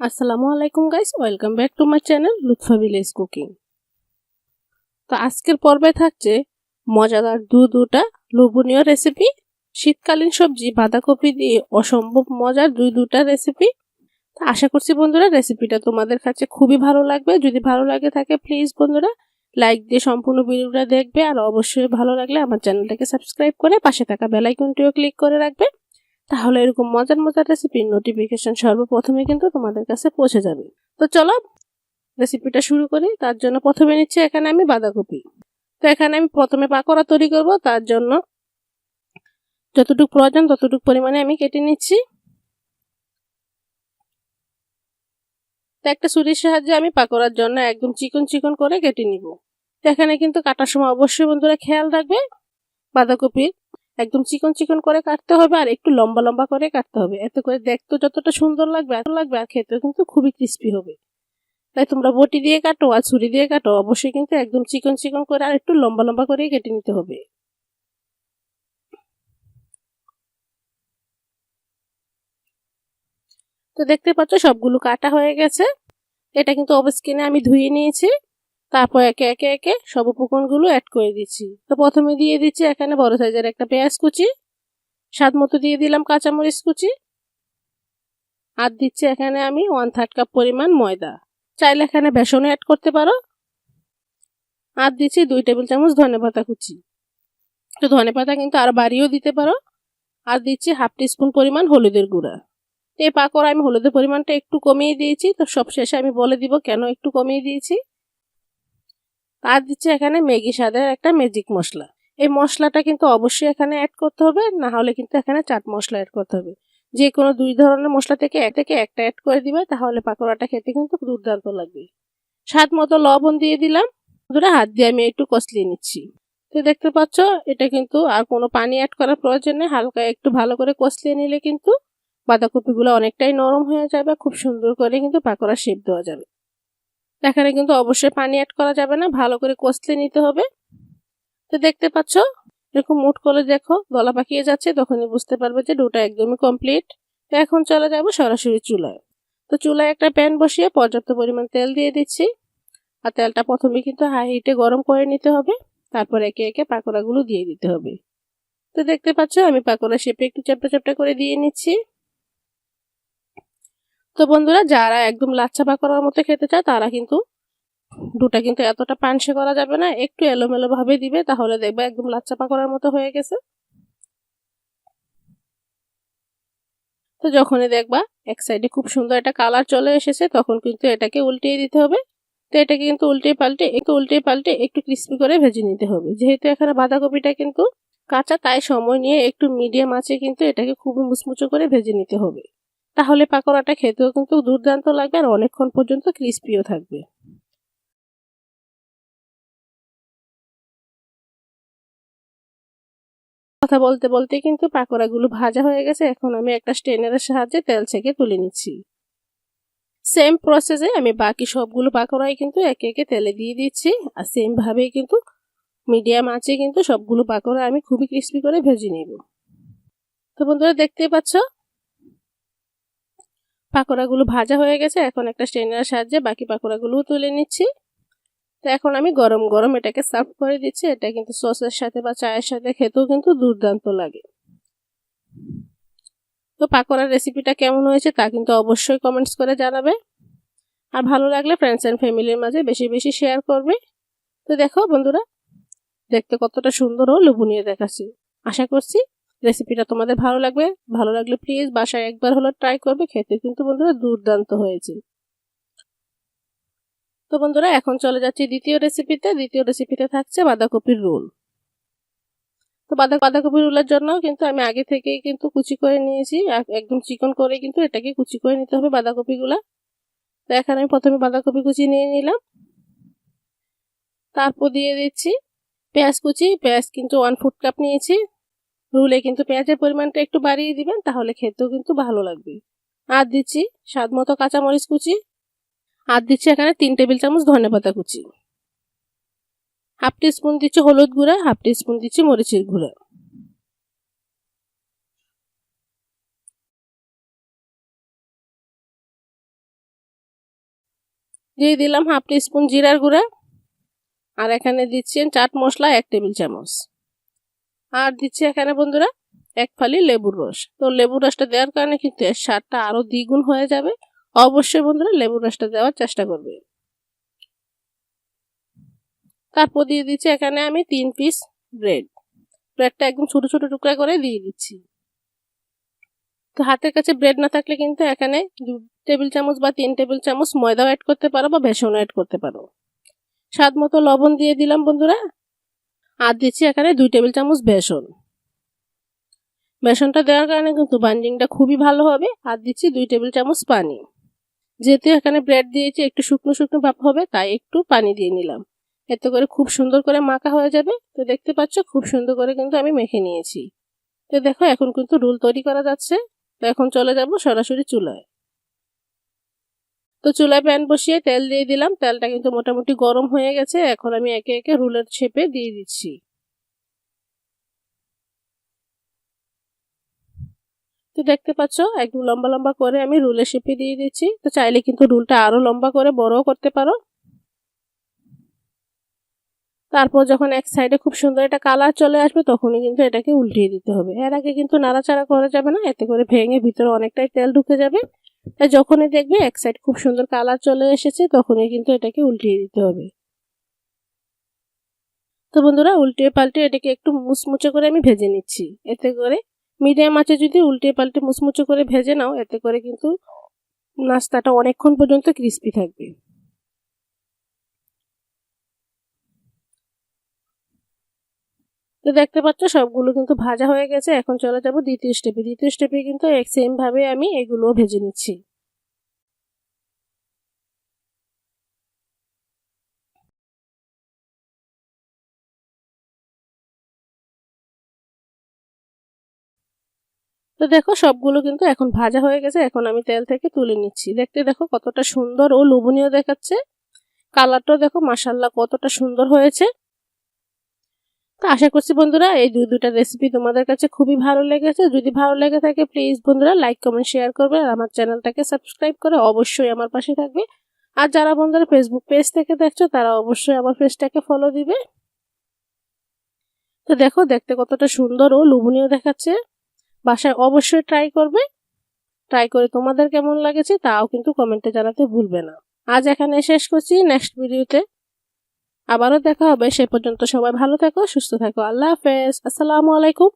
আসসালামু আলাইকুম guys welcome back to my channel Lutfa village cooking তো আজকের পর্বে থাকছে মজাদার দু দুটা লোভনীয় রেসিপি শীতকালীন সবজি, বাঁধাকপি দিয়ে অসম্ভব মজার দুই দুটা রেসিপি তো আশা করছি বন্ধুরা রেসিপিটা তোমাদের কাছে খুবই ভালো লাগবে। যদি ভালো লাগে থাকে প্লিজ বন্ধুরা লাইক দিয়ে সম্পূর্ণ ভিডিওটা দেখবে। আর অবশ্যই ভালো লাগলে আমার চ্যানেলটাকে সাবস্ক্রাইব করে পাশে থাকা বেলাইকনটিও ক্লিক করে রাখবে। তাহলে এরকম মজার মজার রেসিপির নোটিফিকেশন সর্বপ্রথমে কিন্তু তোমাদের কাছে পৌঁছে যাবে। তো চলো রেসিপিটা শুরু করি। তার জন্য প্রথমে নিচ্ছি এখানে আমি বাঁধাকপি। তো এখানে আমি প্রথমে পাকোড়া তৈরি করব। তার জন্য যতটুকু প্রয়োজন ততটুকু পরিমাণে আমি কেটে নিচ্ছি। তো একটা ছুরির সাহায্যে আমি পাকোড়ার জন্য একদম চিকন চিকন করে কেটে নিব। এখানে কিন্তু কাটার সময় অবশ্যই বন্ধুরা খেয়াল রাখবে। বাঁধাকপির একদম চিকন চিকন করে কাটতে হবে আর একটু লম্বা লম্বা করে কাটতে হবে। এতে করে দেখতে যতটা সুন্দর লাগবে, এত লাগবে আর খেতে কিন্তু খুবই ক্রিস্পি হবে। তাই তোমরা বটি দিয়ে কাটো আর ছুরি দিয়ে কাটো, অবশ্যই কিন্তু একদম চিকন চিকন করে আর একটু লম্বা লম্বা করে কেটে নিতে হবে। তো দেখতে পাচ্ছ সবগুলো কাটা হয়ে গেছে। এটা কিন্তু অবস্কিনে আমি ধুয়ে নিয়েছি। তারপর একে একে একে সব উপকরণগুলো অ্যাড করে দিচ্ছি। তো প্রথমে দিয়ে দিচ্ছি এখানে বড় সাইজের একটা পেঁয়াজ কুচি, স্বাদ মতো দিয়ে দিলাম কাঁচামরিচ কুচি, আর দিচ্ছি এখানে আমি ওয়ান থার্ড কাপ পরিমাণ ময়দা। চাইলে এখানে বেসনও অ্যাড করতে পারো। আর দিচ্ছি দুই টেবিল চামচ ধনে পাতা কুচি। তো ধনে পাতা কিন্তু আর বাড়িও দিতে পারো। আর দিচ্ছি হাফ টিস্পুন পরিমাণ হলুদের গুঁড়া। তো এই পাকড়া আমি হলুদের পরিমাণটা একটু কমিয়ে দিয়েছি। তো সব শেষে আমি বলে দিব কেন একটু কমিয়ে দিয়েছি। আর দিচ্ছে এখানে ম্যাগি স্বাদের একটা ম্যাজিক মশলা। এই মশলাটা কিন্তু অবশ্যই এখানে অ্যাড করতে হবে, না হলে কিন্তু এখানে চাট মশলা অ্যাড করতে হবে। যে কোনো দুই ধরনের মশলা থেকে এক থেকে একটা অ্যাড করে দিবে, তাহলে পাকোড়াটা খেতে কিন্তু দুর্দান্ত লাগবে। স্বাদ মতো লবণ দিয়ে দিলাম। ধরে হাত দিয়ে আমি একটু কষলিয়ে নিচ্ছি। তো দেখতে পাচ্ছ, এটা কিন্তু আর কোনো পানি অ্যাড করার প্রয়োজন নেই, হালকা একটু ভালো করে কষলিয়ে নিলে কিন্তু বাঁধাকপিগুলো অনেকটাই নরম হয়ে যাবে, খুব সুন্দর করে কিন্তু পাকোড়া শেপ দেওয়া যাবে। এখানে কিন্তু অবশ্যই পানি অ্যাড করা যাবে না, ভালো করে কষলে নিতে হবে। তো দেখতে পাচ্ছ, এরকম মুট করে দেখো, গলা পাকিয়ে যাচ্ছে, তখনই বুঝতে পারবে যে ডোটা একদমই কমপ্লিট তো এখন চলে যাব সরাসরি চুলায়। তো চুলায় একটা প্যান বসিয়ে পর্যাপ্ত পরিমাণ তেল দিয়ে দিচ্ছি। আর তেলটা প্রথমে কিন্তু হাই হিটে গরম করে নিতে হবে। তারপর একে একে পাকোড়াগুলো দিয়ে দিতে হবে। তো দেখতে পাচ্ছ, আমি পাকোড়া শেপে একটু চ্যাপটা চ্যাপটা করে দিয়ে নিচ্ছি। তো বন্ধুরা, যারা একদম লাচ্ছা পাকড়ার মতো খেতে চায়, তারা কিন্তু দুটা কিন্তু এতটা পানসে করা যাবে না। একটু এলোমেলো ভাবে দিবে, তাহলে দেখবে একদম লাচ্চা পাকড়ার মতো হয়ে গেছে। তো যখনই দেখবা এক সাইডে খুব সুন্দর একটা কালার চলে এসেছে, তখন কিন্তু এটাকে উল্টিয়ে দিতে হবে। তো এটাকে কিন্তু উল্টে পাল্টে, একটু উল্টে পাল্টে একটু ক্রিস্পি করে ভেজে নিতে হবে। যেহেতু এখানে বাঁধাকপিটা কিন্তু কাঁচা, তাই সময় নিয়ে একটু মিডিয়াম আছে কিন্তু এটাকে খুবই মুচমুচো করে ভেজে নিতে হবে। তাহলে পাকোড়াটা খেতেও কিন্তু দুর্দান্ত লাগবে আর অনেকক্ষণ পর্যন্ত ক্রিস্পিও থাকবে। কথা বলতে বলতে কিন্তু পাকোড়াগুলো ভাজা হয়ে গেছে। এখন আমি একটা স্টেনারের সাহায্যে তেল ছেঁকে তুলে নিচ্ছি। সেম প্রসেসে আমি বাকি সবগুলো পাকোড়াই কিন্তু একে একে তেলে দিয়ে দিচ্ছি। আর সেম ভাবেই কিন্তু মিডিয়াম আছে কিন্তু সবগুলো পাকোড়া আমি খুবই ক্রিস্পি করে ভেজে নেব। তো বন্ধুরা দেখতেই পাচ্ছ পাকোড়াগুলো ভাজা হয়ে গেছে, এখন একটা স্টেনার সাহায্যে বাকি পাকোড়াগুলোও তুলে নিচ্ছি। তো এখন আমি গরম গরম এটাকে সার্ভ করে দিচ্ছি, এটা কিন্তু সসের সাথে বা চায়ের সাথে খেতেও কিন্তু দুর্দান্ত লাগে। তো পাকোড়ার রেসিপিটা কেমন হয়েছে তা কিন্তু অবশ্যই কমেন্টস করে জানাবে। আর ভালো লাগলে ফ্রেন্ডস অ্যান্ড ফ্যামিলির মাঝে বেশি বেশি শেয়ার করবে। তো দেখো বন্ধুরা, দেখতে কতটা সুন্দর ও লোভনীয় দেখাচ্ছি। আশা করছি রেসিপিটা তোমাদের ভালো লাগবে? ভালো লাগলে প্লিজ বাসায় একবার হলো ট্রাই করবে, খেতে কিন্তু বন্ধুরা দুর্দান্ত হয়েছে। তো বন্ধুরা, এখন চলে যাচ্ছি দ্বিতীয় রেসিপিতে দ্বিতীয় রেসিপিতে থাকছে বাঁধাকপির রোল। তো বাঁধা, বাঁধাকপির রোলের জন্য কিন্তু আমি আগে থেকেই কিন্তু কুচি করে নিয়েছি। একদম চিকন করে কিন্তু এটাকে কুচি করে নিতে হবে বাঁধাকপিগুলা। তো এখানে আমি প্রথমে বাঁধাকপি কুচি নিয়ে নিলাম। তারপর দিয়ে দিচ্ছি পেঁয়াজ কুচি। পেঁয়াজ কিন্তু ওয়ান ফুট কাপ নিয়েছি। রুলে কিন্তু পেঁয়াজের পরিমাণটা একটু বাড়িয়ে দিবেন, তাহলে খেতেও কিন্তু ভালো লাগবে। আর দিচ্ছি স্বাদ মতো কাঁচামরিচ কুচি। আর দিচ্ছি এখানে তিন টেবিল চামচ ধনে পাতা কুচি। হাফ স্পুন দিচ্ছি হলুদ গুঁড়া, হাফ স্পুন দিচ্ছি মরিচের গুঁড়া। দিয়ে দিলাম হাফ স্পুন জিরার গুঁড়া। আর এখানে দিচ্ছি চাট মশলা এক টেবিল চামচ। আর দিচ্ছি এখানে বন্ধুরা, এক ফালি লেবুর রস। তো লেবুর রসটা দেওয়ার কারণে কিন্তু এর স্বাদটা আরও দ্বিগুণ হয়ে যাবে। অবশ্যই বন্ধুরা লেবুর রসটা দেওয়ার চেষ্টা করবে। তারপর দিয়ে দিচ্ছি এখানে আমি তিন পিস ব্রেড ব্রেডটা একদম ছোট ছোট টুকরা করে দিয়ে দিচ্ছি। তো হাতের কাছে ব্রেড না থাকলে কিন্তু এখানে দু টেবিল চামচ বা তিন টেবিল চামচ ময়দাও অ্যাড করতে পারো বা বেসনও অ্যাড করতে পারো। স্বাদ মতো লবণ দিয়ে দিলাম বন্ধুরা। আর দিচ্ছি এখানে দুই টেবিল চামচ বেসন। বেসনটা দেওয়ার কারণে কিন্তু বাইন্ডিংটা খুবই ভালো হবে, আর দিচ্ছি দুই টেবিল চামচ পানি। যেহেতু এখানে ব্রেড দিয়েছি, একটু শুকনো শুকনো ভাব হবে, তাই একটু পানি দিয়ে নিলাম। এতে করে খুব সুন্দর করে মাখা হয়ে যাবে। তো দেখতে পাচ্ছ, খুব সুন্দর করে কিন্তু আমি মেখে নিয়েছি। তো দেখো, এখন কিন্তু রুল তৈরি করা যাচ্ছে। তো এখন চলে যাব সরাসরি চুলায়। তো চুলায় প্যান বসিয়ে তেল দিয়ে দিলাম। তেলটা কিন্তু মোটামুটি গরম হয়ে গেছে। এখন আমি একে একে রুলের শেপে দিয়ে দিচ্ছি। তো দেখতে পাচ্ছ, একদম লম্বা লম্বা করে আমি রুলের শেপে দিয়ে দিচ্ছি। তো চাইলে কিন্তু রুলটা আরও লম্বা করে বড়ও করতে পারো। তারপর যখন এক সাইডে খুব সুন্দর একটা কালার চলে আসবে, তখনই কিন্তু এটাকে উল্টিয়ে দিতে হবে। এর আগে কিন্তু নাড়াচাড়া করা যাবে না। এতে করে ভেঙে ভিতরে অনেকটাই তেল ঢুকে যাবে। তাই যখনই দেখবে এক সাইড খুব সুন্দর কালার চলে এসেছে, তখনই কিন্তু এটাকে উল্টিয়ে দিতে হবে। তো বন্ধুরা, উল্টিয়ে পাল্টে এটাকে একটু মুচমুচে করে আমি ভেজে নিচ্ছি। এতে করে মিডিয়াম আঁচে যদি উল্টে পাল্টে মুচমুচে করে ভেজে নাও, এতে করে কিন্তু নাস্তাটা অনেকক্ষণ পর্যন্ত ক্রিস্পি থাকবে। তো দেখতে পাচ্ছ, সবগুলো কিন্তু ভাজা হয়ে গেছে। এখন চলে যাব দ্বিতীয় স্টেপে দ্বিতীয় স্টেপে কিন্তু এক সেম ভাবে আমি এগুলোও ভেজে নিচ্ছি। তো দেখো, সবগুলো কিন্তু এখন ভাজা হয়ে গেছে। এখন আমি তেল থেকে তুলে নিচ্ছি। দেখতে দেখো, কতটা সুন্দর ও লোভনীয় দেখাচ্ছে। কালারটাও দেখো মাসাল্লাহ কতটা সুন্দর হয়েছে। তো আশা করছি বন্ধুরা, এই দুই দুটা রেসিপি তোমাদের কাছে খুবই ভালো লেগেছে। যদি ভালো লেগে থাকে প্লিজ বন্ধুরা লাইক কমেন্ট শেয়ার করবে আর আমার চ্যানেলটাকে সাবস্ক্রাইব করে অবশ্যই আমার পাশে থাকবে। আর যারা বন্ধুরা ফেসবুক পেজ থেকে দেখছ, তারা অবশ্যই আমার পেজটাকে ফলো দিবে। তো দেখো, দেখতে কতটা সুন্দর ও লোভনীয় দেখাচ্ছে। বাসায় অবশ্যই ট্রাই করবে। ট্রাই করে তোমাদের কেমন লাগেছে, তাও কিন্তু কমেন্টে জানাতে ভুলবে না। আজ এখানে শেষ করছি। নেক্সট ভিডিওতে আবারও দেখা হবে সে পর্যন্ত সবাই ভালো থাকো সুস্থ থাকো। আল্লাহ হাফেজ। আসসালামু আলাইকুম।